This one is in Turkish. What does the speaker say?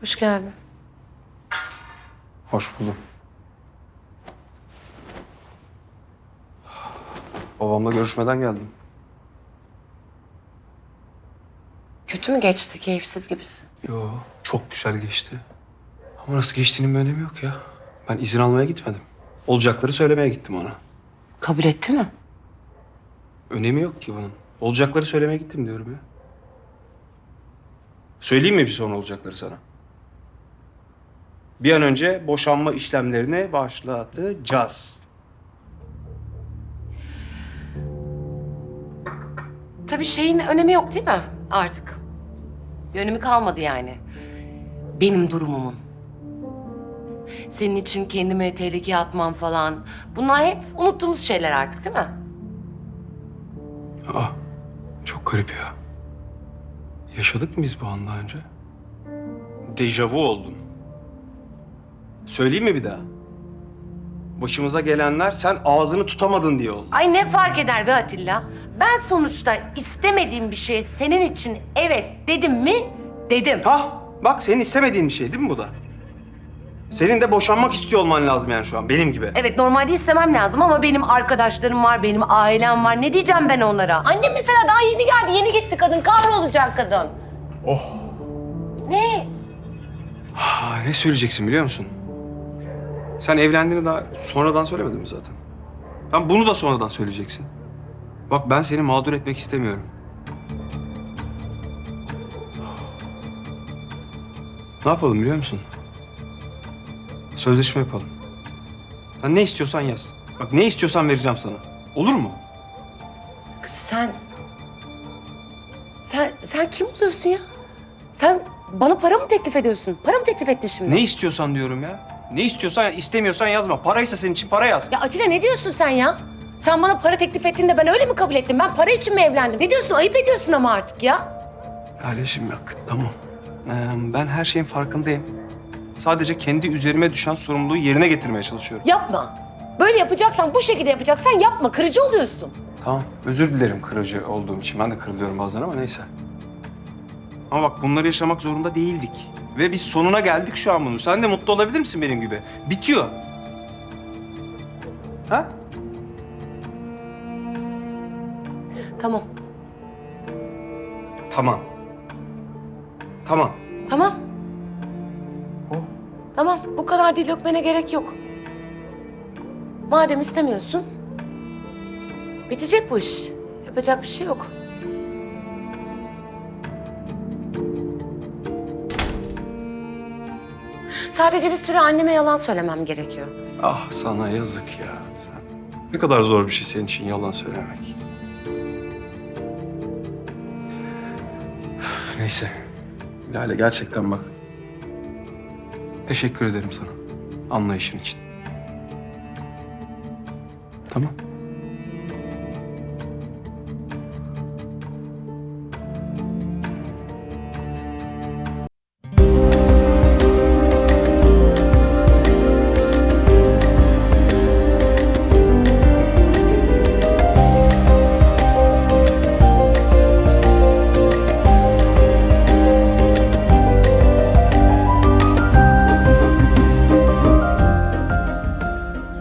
Hoş geldin. Hoş buldum. Babamla görüşmeden geldim. Kötü mü geçti? Keyifsiz gibisin. Yo, çok güzel geçti. Ama nasıl geçtiğinin bir önemi yok ya. Ben izin almaya gitmedim. Olacakları söylemeye gittim ona. Kabul etti mi? Önemi yok ki bunun. Olacakları söylemeye gittim diyorum ya. Söyleyeyim mi bir sonra olacakları sana? Bir an önce boşanma işlemlerini başlatacağız. Tabii şeyin önemi yok değil mi artık? Bir önemi kalmadı yani. Benim durumumun. Senin için kendimi tehlikeye atmam falan. Bunlar hep unuttuğumuz şeyler artık değil mi? Aa, çok garip ya. Yaşadık mı biz bu an daha önce? Dejavu oldum. Söyleyeyim mi bir daha? Başımıza gelenler sen ağzını tutamadın diye oldu. Ay ne fark eder be Atilla? Ben sonuçta istemediğim bir şeye senin için evet dedim mi? Dedim. Ha, bak senin istemediğin bir şey değil mi bu da? Senin de boşanmak istiyor olman lazım yani şu an benim gibi. Evet normalde istemem lazım ama benim arkadaşlarım var, benim ailem var. Ne diyeceğim ben onlara? Annem mesela daha yeni geldi, yeni gitti kadın. Kahrolacak kadın. Oh. Ne? Ha, ne söyleyeceksin biliyor musun? Sen evlendiğini daha sonradan söylemedin mi zaten? Tam bunu da sonradan söyleyeceksin. Bak ben seni mağdur etmek istemiyorum. Ne yapalım biliyor musun? Sözleşme yapalım. Sen ne istiyorsan yaz. Bak ne istiyorsan vereceğim sana. Olur mu? Kız sen... Sen, sen kim oluyorsun ya? Sen bana para mı teklif ediyorsun? Para mı teklif ettin şimdi? Ne istiyorsan diyorum ya. Ne istiyorsan istemiyorsan yazma. Paraysa senin için para yaz. Ya Atilla ne diyorsun sen ya? Sen bana para teklif ettiğinde ben öyle mi kabul ettim? Ben para için mi evlendim? Ne diyorsun? Ayıp ediyorsun ama artık ya. Laleşim yok. Tamam. Ee, ben her şeyin farkındayım. Sadece kendi üzerime düşen sorumluluğu yerine getirmeye çalışıyorum. Yapma. Böyle yapacaksan, bu şekilde yapacaksan yapma. Kırıcı oluyorsun. Tamam. Özür dilerim kırıcı olduğum için. Ben de kırılıyorum bazen ama neyse. Ama bak bunları yaşamak zorunda değildik. Ve biz sonuna geldik şu an bunun. Sen de mutlu olabilir misin benim gibi? Bitiyor. Ha? Tamam. Tamam. Tamam. Tamam. Oh. Tamam. Bu kadar dil dökmene gerek yok. Madem istemiyorsun, bitecek bu iş. Yapacak bir şey yok. Sadece bir süre anneme yalan söylemem gerekiyor. Ah sana yazık ya. Sen... Ne kadar zor bir şey senin için yalan söylemek. Neyse. Lale gerçekten bak. Teşekkür ederim sana. Anlayışın için. Tamam.